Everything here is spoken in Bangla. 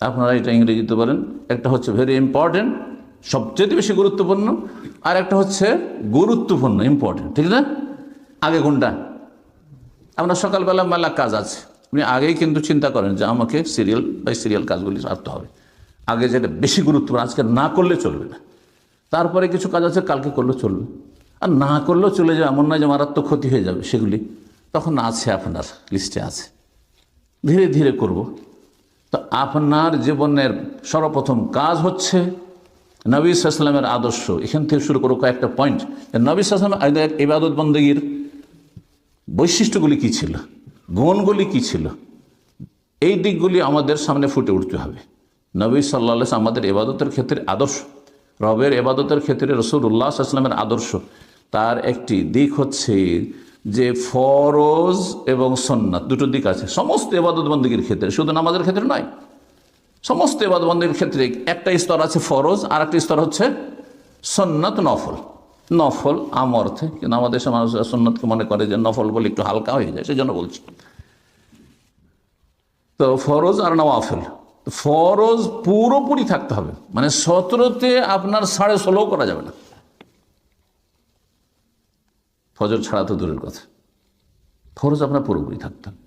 আপনারা এটা ইংরেজিতে বলেন, একটা হচ্ছে ভেরি ইম্পর্টেন্ট সবচেয়ে বেশি গুরুত্বপূর্ণ, আর একটা হচ্ছে গুরুত্বপূর্ণ ইম্পর্টেন্ট ঠিক না আগে কোনটা? আপনার সকালবেলা মেলা কাজ আছে। আপনি আগেই কিন্তু চিন্তা করেন যে আমাকে সিরিয়াল বাই সিরিয়াল কাজগুলি সারতে হবে। আগে যেটা বেশি গুরুত্বপূর্ণ, আজকে না করলে চলবে না। তারপরে কিছু কাজ আছে, কালকে করলে চলবে। আর না করলেও চলে যাবে এমন নয় যে মারাত্মক ক্ষতি হয়ে যাবে সেগুলি। তখন আছে আপনার লিস্টে আছে। ধীরে ধীরে করব। তো আপনার জীবনের সর্বপ্রথম কাজ হচ্ছে নবী সাল্লামের আদর্শ। এখান থেকে শুরু করো কয়েকটা পয়েন্ট নবী সাল্লাম ইবাদত বন্দগীর বৈশিষ্ট্যগুলি কী ছিল? গুণগুলি কী ছিল? এই দিকগুলি আমাদের সামনে ফুটে উঠতে হবে। নবী সাল্লাহ আমাদের এবাদতের ক্ষেত্রে আদর্শ। রবের এবাদতের ক্ষেত্রে রসুল্লাহ আসলামের আদর্শ। তার একটি দিক হচ্ছে যে ফরজ এবং সন্ন্যাত দুটো দিক আছে। সমস্ত এবাদত বন্দীর ক্ষেত্রে, শুধু নামাজের ক্ষেত্রে নয়, সমস্ত এবাদত বন্দীর ক্ষেত্রে একটা স্তর আছে ফরজ আর একটা স্তর হচ্ছে সন্ন্যত নফল। নফল আম অর্থে, কিন্তু আমাদের মানুষ সন্ন্যতকে মনে করে যে নফল বলে একটু হালকা হয়ে যায় সেই জন্য বলছি। তো ফরজ আর নওয়াফেল ফরজ পুরোপুরি থাকতে হবে। মানে সতেরোতে আপনার সাড়ে ষোলো করা যাবে না। ফজর ছাড়া তো দূরের কথা। ফরজ আপনার পুরোপুরি থাকতে হবে।